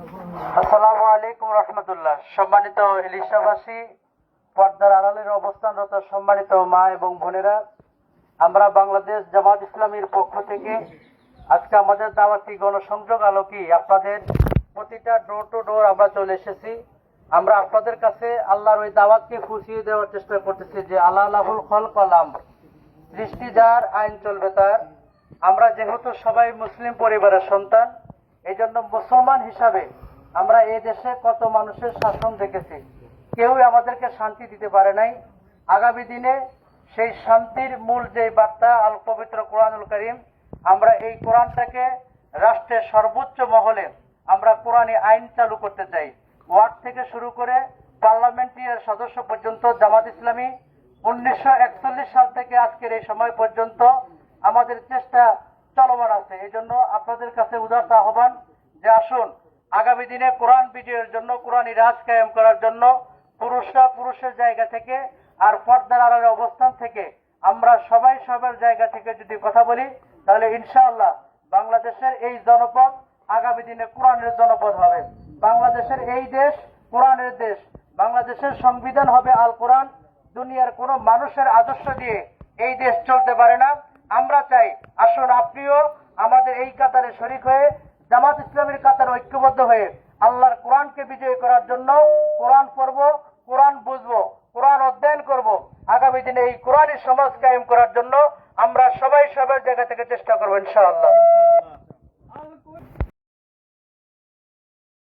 আসসালামু আলাইকুম রহমতুল্লাহ। সম্মানিত এলিশাবাসী, পর্দার আড়ালের অবস্থানরত সম্মানিত মা এবং বোনেরা, আমরা বাংলাদেশ জামাত ইসলামীর পক্ষ থেকে আজকে আমাদের দাওয়াতি গণসংযোগ আলোকি আপনাদের প্রতিটা ডোর টু ডোর আমরা চলে এসেছি। আমরা আপনাদের কাছে আল্লাহর ওই দাওয়াতকে ফুসিয়ে দেওয়ার চেষ্টা করতেছি যে আল্লাহ আল্লাহুল খল কলাম সৃষ্টি যার, আইন চলবে তার। আমরা যেহেতু সবাই মুসলিম পরিবারের সন্তান এই জন্য মুসলমান হিসাবে আমরা এই দেশে কত মানুষের শাসন দেখেছি। কেউই আমাদেরকে শান্তি দিতে পারে নাই। আগামী দিনে সেই শান্তির মূল যে বার্তা, আল পবিত্র কোরআনুল করিম, আমরা এই কোরআনটাকে রাষ্ট্রের সর্বোচ্চ মহলে আমরা কোরআনী আইন চালু করতে চাই। ওয়ার্ড থেকে শুরু করে পার্লামেন্টের সদস্য পর্যন্ত, জামাত ইসলামী, উনিশশো একচল্লিশ সাল থেকে আজকের এই সময় পর্যন্ত আমাদের চেষ্টা চলমান আছে। এই জন্য আপনাদের কাছে উদারতা আহ্বান যে আসুন, আগামী দিনে কোরআন বিজয়ের জন্য, কোরআনী রাজ কায়েম করার জন্য, পুরুষরা পুরুষের জায়গা থেকে আর পর্দার আড়ালের অবস্থান থেকে আমরা সবাই সবার জায়গা থেকে যদি কথা বলি, তাহলে ইনশাআল্লাহ বাংলাদেশের এই জনপদ আগামী দিনে কোরআনের জনপদ হবে। বাংলাদেশের এই দেশ কোরআনের দেশ। বাংলাদেশের সংবিধান হবে আল কোরআন। দুনিয়ার কোনো মানুষের আদর্শ দিয়ে এই দেশ চলতে পারে না। আমরা চাই আসুন আপনিও আমাদের এই কাতারে শরিক হয়ে জামাত ইসলামের কাতারে ঐক্যবদ্ধ হয়ে আল্লাহর কোরআনকে বিজয়ী করার জন্য কোরআন পড়ব, কোরআন বুঝব, কোরআন অধ্যয়ন করব। আগামী দিনে এই কোরআনের সমাজ কায়েম করার জন্য আমরা সবাই সবার জায়গা থেকে চেষ্টা করব ইনশাআল্লাহ।